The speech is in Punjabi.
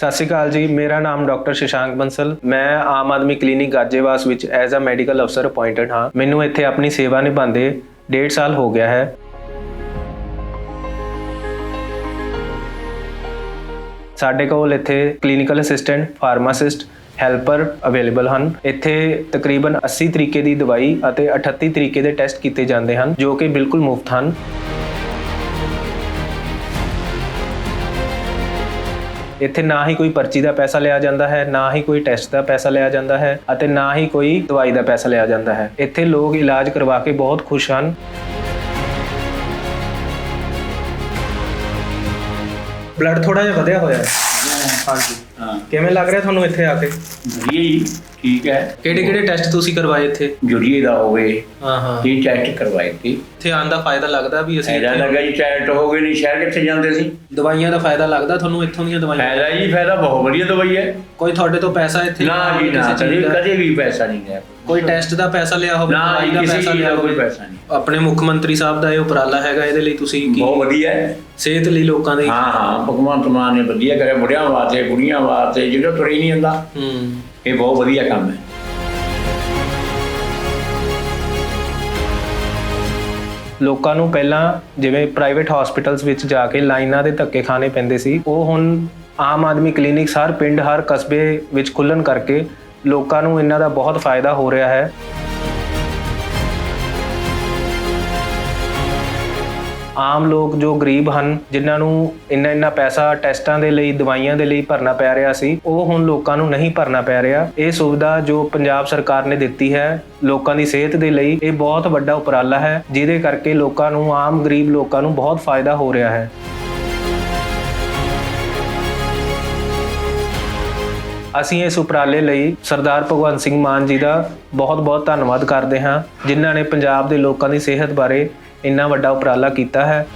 ਸਤਿ ਸ਼੍ਰੀ ਅਕਾਲ ਜੀ, ਮੇਰਾ ਨਾਮ ਡਾਕਟਰ ਸ਼ਸ਼ਾਂਕ ਬੰਸਲ। ਮੈਂ ਆਮ ਆਦਮੀ ਕਲੀਨਿਕ ਗਾਜੇਵਾਸ ਵਿੱਚ ਐਜ਼ ਅ ਮੈਡੀਕਲ ਅਫਸਰ ਅਪਾਇੰਟਡ ਹਾਂ। ਮੈਨੂੰ ਇੱਥੇ ਆਪਣੀ ਸੇਵਾ ਨਿਭਾਉਂਦੇ 1.5 ਸਾਲ ਹੋ ਗਿਆ ਹੈ। ਸਾਡੇ ਕੋਲ ਇੱਥੇ clinical assistant, pharmacist, helper available ਹਨ। ਇੱਥੇ ਤਕਰੀਬਨ 80 ਤਰੀਕੇ ਦੀ ਦਵਾਈ ਅਤੇ 38 ਤਰੀਕੇ ਦੇ ਟੈਸਟ ਕੀਤੇ ਜਾਂਦੇ ਹਨ, ਜੋ ਕਿ ਬਿਲਕੁਲ ਮੁਫਤ ਹਨ। ਇੱਥੇ ਨਾ ਹੀ ਕੋਈ ਪਰਚੀ ਦਾ ਪੈਸਾ ਲਿਆ ਜਾਂਦਾ ਹੈ, ਨਾ ਹੀ ਕੋਈ ਟੈਸਟ ਦਾ ਪੈਸਾ ਲਿਆ ਜਾਂਦਾ ਹੈ ਅਤੇ ਨਾ ਹੀ ਕੋਈ ਦਵਾਈ ਦਾ ਪੈਸਾ ਲਿਆ ਜਾਂਦਾ ਹੈ। ਇੱਥੇ ਲੋਕ ਇਲਾਜ ਕਰਵਾ ਕੇ ਬਹੁਤ ਖੁਸ਼ ਹਨ। ਬਲੱਡ ਥੋੜਾ ਜਿਹਾ ਵਧਿਆ ਹੋਇਆ ਹੈ। ਹਾਂਜੀ। ਹਾਂ। ਕਿਵੇਂ ਲੱਗ ਰਿਹਾ ਤੁਹਾਨੂੰ ਇੱਥੇ ਆ ਕੇ? ਵਧੀਆ ਜੀ ਠੀਕ ਹੈ। ਕਿਹੜੇ ਕਿਹੜੇ ਟੈਸਟ ਤੁਸੀਂ ਕਰਵਾਏ ਇੱਥੇ? ਜੁਰੀਏ ਦਾ ਹੋਵੇ ਹਾਂ ਹਾਂ। ਇਹ ਟੈਸਟ ਕਰਵਾਏ ਸੀ। ਇੱਥੇ ਆਉਣ ਦਾ ਫਾਇਦਾ ਲੱਗਦਾ ਵੀ ਅਸੀਂ ਫਾਇਦਾ ਇੱਥੇ- ਲੱਗਾ ਜੀ ਟੈਸਟ ਹੋ ਗਏ ਨਹੀਂ ਸ਼ਹਿਰ ਕਿੱਥੇ ਜਾਂਦੇ ਸੀ? ਦਵਾਈਆਂ ਦਾ ਫਾਇਦਾ ਲੱਗਦਾ ਤੁਹਾਨੂੰ ਇੱਥੋਂ ਦੀਆਂ ਦਵਾਈਆਂ? ਫਾਇਦਾ ਜੀ ਫਾਇਦਾ ਬਹੁਤ ਵਧੀਆ ਦਵਾਈ ਹੈ। ਕੋਈ ਤੁਹਾਡੇ ਤੋਂ ਪੈਸਾ ਇੱਥੇ ਨਾ ਜੀ ਨਾ ਕਦੇ ਵੀ ਪੈਸਾ ਨਹੀਂ ਗਿਆ ਕੋਈ ਟੈਸਟ ਦਾ ਪੈਸਾ ਲਿਆ ਹੋਵੇ ਨਾ ਦਵਾਈ ਜੀ, ਦਾ ਪੈਸਾ ਲਿਆ ਹੋਵੇ। ਪੈਸਾ ਨਹੀਂ। ਆਪਣੇ ਮੁੱਖ ਮੰਤਰੀ ਸਾਹਿਬ ਦਾ ਇਹ ਉਪਰਾਲਾ ਹੈਗਾ ਇਹਦੇ ਲਈ ਤੁਸੀਂ ਕੀ ਬਹੁਤ ਵਧੀਆ ਹੈ। ਸਿਹਤ ਲਈ ਲੋਕਾਂ ਦੇ ਹਾਂ ਹਾਂ ਭਗਵੰਤ ਮਾਨ ਨੇ ਵਧੀਆ ਕਰਿਆ ਬੁੜਿਆਂ ਵਾਸਤੇ ਬੁੜੀਆਂ ਵਾਸਤੇ ਜਿਹੜਾ ਤੁਰੇ ਨਹੀਂ ਹੁੰਦਾ ਹੂੰ। ਇਹ ਬਹੁਤ ਵਧੀਆ ਕੰਮ ਹੈ। ਲੋਕਾਂ ਨੂੰ ਪਹਿਲਾਂ ਜਿਵੇਂ ਪ੍ਰਾਈਵੇਟ ਹਸਪੀਟਲਸ ਵਿੱਚ ਜਾ ਕੇ ਲਾਈਨਾਂ ਦੇ ਧੱਕੇ ਖਾਣੇ ਪੈਂਦੇ ਸੀ ਉਹ ਹੁਣ ਆਮ ਆਦਮੀ ਕਲੀਨਿਕਸ ਹਰ ਪਿੰਡ ਹਰ ਕਸਬੇ ਵਿੱਚ ਖੁੱਲਣ ਕਰਕੇ ਲੋਕਾਂ ਨੂੰ ਇਹਨਾਂ ਦਾ ਬਹੁਤ ਫਾਇਦਾ ਹੋ ਰਿਹਾ ਹੈ। ਆਮ ਲੋਕ ਜੋ ਗਰੀਬ ਹਨ, ਜਿਨ੍ਹਾਂ ਨੂੰ ਇੰਨਾ ਇੰਨਾ ਪੈਸਾ ਟੈਸਟਾਂ ਦੇ ਲਈ, ਦਵਾਈਆਂ ਦੇ ਲਈ ਭਰਨਾ ਪੈ ਰਿਹਾ ਸੀ, ਉਹ ਹੁਣ ਲੋਕਾਂ ਨੂੰ ਨਹੀਂ ਭਰਨਾ ਪੈ ਰਿਹਾ। ਇਹ ਸੁਵਿਧਾ ਜੋ ਪੰਜਾਬ ਸਰਕਾਰ ਨੇ ਦਿੱਤੀ ਹੈ, ਲੋਕਾਂ ਦੀ ਸਿਹਤ ਦੇ ਲਈ, ਇਹ ਬਹੁਤ ਵੱਡਾ ਉਪਰਾਲਾ ਹੈ, ਜਿਹਦੇ ਕਰਕੇ ਲੋਕਾਂ ਨੂੰ, ਆਮ ਗਰੀਬ ਲੋਕਾਂ ਨੂੰ ਬਹੁਤ ਫਾਇਦਾ ਹੋ ਰਿਹਾ ਹੈ। ਅਸੀਂ ਇਸ ਉਪਰਾਲੇ ਲਈ ਸਰਦਾਰ ਭਗਵੰਤ ਸਿੰਘ ਮਾਨ ਜੀ ਦਾ ਬਹੁਤ-ਬਹੁਤ ਧੰਨਵਾਦ ਕਰਦੇ ਹਾਂ, ਜਿਨ੍ਹਾਂ ਨੇ ਪੰਜਾਬ ਦੇ ਲੋਕਾਂ ਦੀ ਸਿਹਤ ਬਾਰੇ ਇੰਨਾ ਵੱਡਾ ਉਪਰਾਲਾ ਕੀਤਾ ਹੈ।